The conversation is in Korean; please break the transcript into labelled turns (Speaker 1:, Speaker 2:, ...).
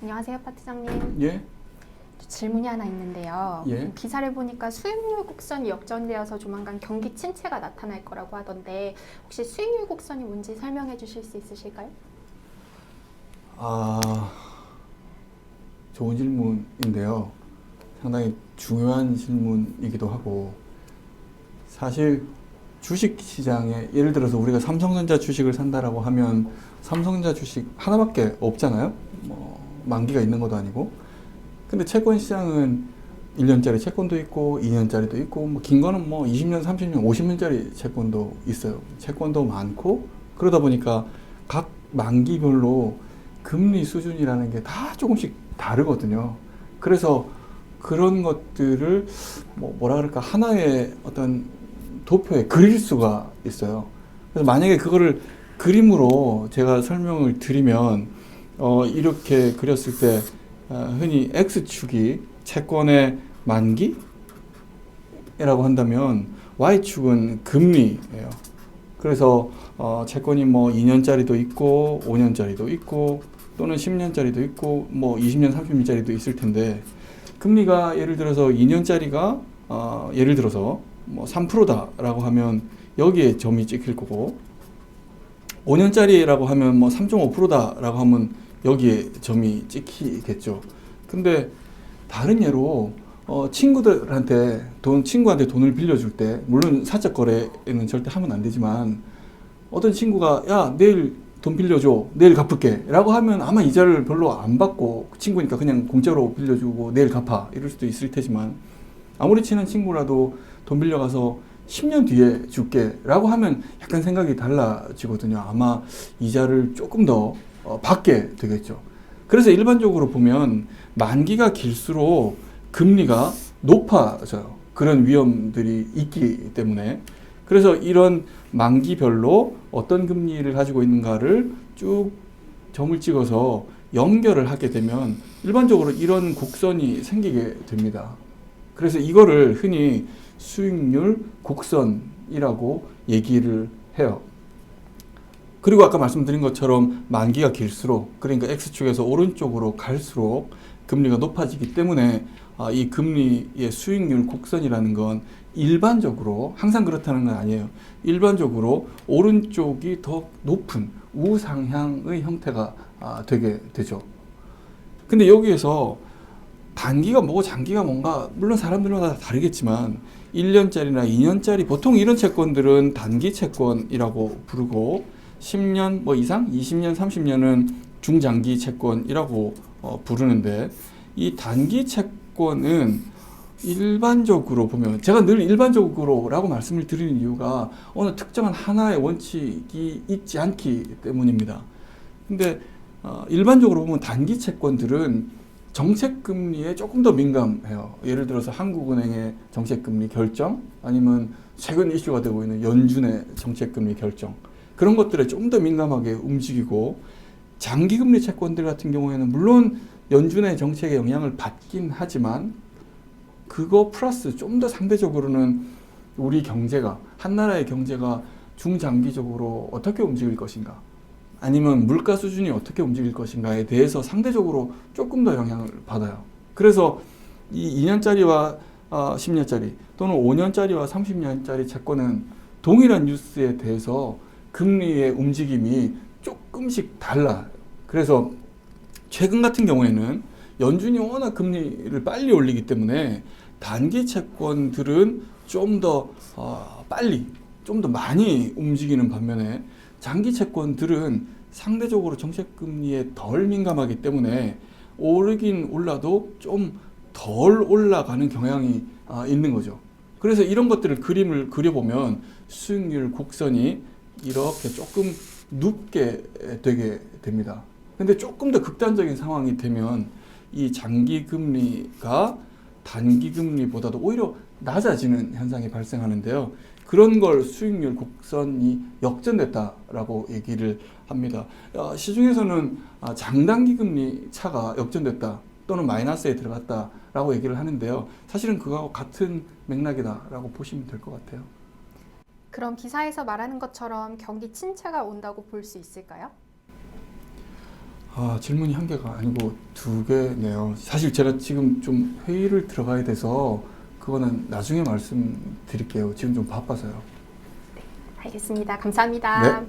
Speaker 1: 안녕하세요, 파트장님.
Speaker 2: 예?
Speaker 1: 질문이 하나 있는데요. 음,
Speaker 2: 예.
Speaker 1: 기사를 보니까 수익률 곡선이 역전되어서 조만간 경기 침체가 나타날 거라고 하던데 혹시 수익률 곡선이 뭔지 설명해 주실 수 있으실까요?
Speaker 2: 아, 좋은 질문인데요. 상당히 중요한 질문이기도 하고, 사실 주식 시장에 예를 들어서 우리가 삼성전자 주식을 산다라고 하면 삼성전자 주식 하나밖에 없잖아요. 뭐 만기가 있는 것도 아니고. 근데 채권 시장은 1년짜리 채권도 있고 2년짜리도 있고 뭐 긴 거는 뭐 20년, 30년, 50년짜리 채권도 있어요. 채권도 많고 그러다 보니까 각 만기별로 금리 수준이라는 게 다 조금씩 다르거든요. 그래서 그런 것들을 뭐 뭐라 그럴까 하나의 어떤 도표에 그릴 수가 있어요. 그래서 만약에 그거를 그림으로 제가 설명을 드리면 어 이렇게 그렸을 때 어, 흔히 X축이 채권의 만기라고 한다면 Y축은 금리예요. 그래서 어, 채권이 뭐 2년짜리도 있고 5년짜리도 있고 또는 10년짜리도 있고 뭐 20년, 30년짜리도 있을 텐데 금리가 예를 들어서 2년짜리가 어, 예를 들어서 뭐 3%다라고 하면 여기에 점이 찍힐 거고 5년짜리라고 하면 뭐 3.5%다라고 하면 여기에 점이 찍히겠죠. 근데 다른 예로 어, 친구들한테 돈 친구한테 돈을 빌려줄 때 물론 사적 거래는 절대 하면 안 되지만 어떤 친구가 야 내일 돈 빌려줘 내일 갚을게라고 하면 아마 이자를 별로 안 받고 친구니까 그냥 공짜로 빌려주고 내일 갚아 이럴 수도 있을 테지만 아무리 친한 친구라도 돈 빌려가서 10년 뒤에 줄게라고 하면 약간 생각이 달라지거든요. 아마 이자를 조금 더 어, 받게 되겠죠. 그래서 일반적으로 보면 만기가 길수록 금리가 높아져요. 그런 위험들이 있기 때문에. 그래서 이런 만기별로 어떤 금리를 가지고 있는가를 쭉 점을 찍어서 연결을 하게 되면 일반적으로 이런 곡선이 생기게 됩니다. 그래서 이거를 흔히 수익률 곡선이라고 얘기를 해요. 그리고 아까 말씀드린 것처럼 만기가 길수록 그러니까 X축에서 오른쪽으로 갈수록 금리가 높아지기 때문에 아, 이 금리의 수익률 곡선이라는 건 일반적으로 항상 그렇다는 건 아니에요. 일반적으로 오른쪽이 더 높은 우상향의 형태가 아, 되게 되죠. 근데 여기에서 단기가 뭐고 장기가 뭔가 물론 사람들마다 다르겠지만 1년짜리나 2년짜리 보통 이런 채권들은 단기 채권이라고 부르고 10년 뭐 이상 20년 30년은 중장기 채권이라고 어, 부르는데 이 단기 채권은 일반적으로 보면 제가 늘 일반적으로라고 말씀을 드리는 이유가 어느 특정한 하나의 원칙이 있지 않기 때문입니다. 근데 어, 일반적으로 보면 단기 채권들은 정책 금리에 조금 더 민감해요. 예를 들어서 한국은행의 정책 금리 결정 아니면 최근 이슈가 되고 있는 연준의 정책 금리 결정 그런 것들에 좀 더 민감하게 움직이고 장기 금리 채권들 같은 경우에는 물론 연준의 정책에 영향을 받긴 하지만 그거 플러스 좀 더 상대적으로는 우리 경제가 한 나라의 경제가 중장기적으로 어떻게 움직일 것인가 아니면 물가 수준이 어떻게 움직일 것인가에 대해서 상대적으로 조금 더 영향을 받아요. 그래서 이 2년짜리와 어, 10년짜리 또는 5년짜리와 30년짜리 채권은 동일한 뉴스에 대해서 금리의 움직임이 조금씩 달라요. 그래서 최근 같은 경우에는 연준이 워낙 금리를 빨리 올리기 때문에 단기 채권들은 좀더 어, 빨리, 좀 더 많이 움직이는 반면에 장기 채권들은 상대적으로 정책 금리에 덜 민감하기 때문에 오르긴 올라도 좀 덜 올라가는 경향이 아, 있는 거죠. 그래서 이런 것들을 그림을 그려보면 수익률 곡선이 이렇게 조금 눕게 되게 됩니다. 근데 조금 더 극단적인 상황이 되면 이 장기 금리가 단기 금리보다도 오히려 낮아지는 현상이 발생하는데요. 그런 걸 수익률 곡선이 역전됐다라고 얘기를 합니다. 어, 시중에서는 아, 장단기 금리 차가 역전됐다 또는 마이너스에 들어갔다라고 얘기를 하는데요. 사실은 그거하고 같은 맥락이다라고 보시면 될 것 같아요.
Speaker 1: 그럼 기사에서 말하는 것처럼 경기 침체가 온다고 볼 수 있을까요?
Speaker 2: 아, 질문이 한 개가 아니고 두 개네요. 사실 제가 지금 좀 회의를 들어가야 돼서 그거는 나중에 말씀드릴게요. 지금 좀 바빠서요.
Speaker 1: 알겠습니다. 감사합니다.
Speaker 2: 네.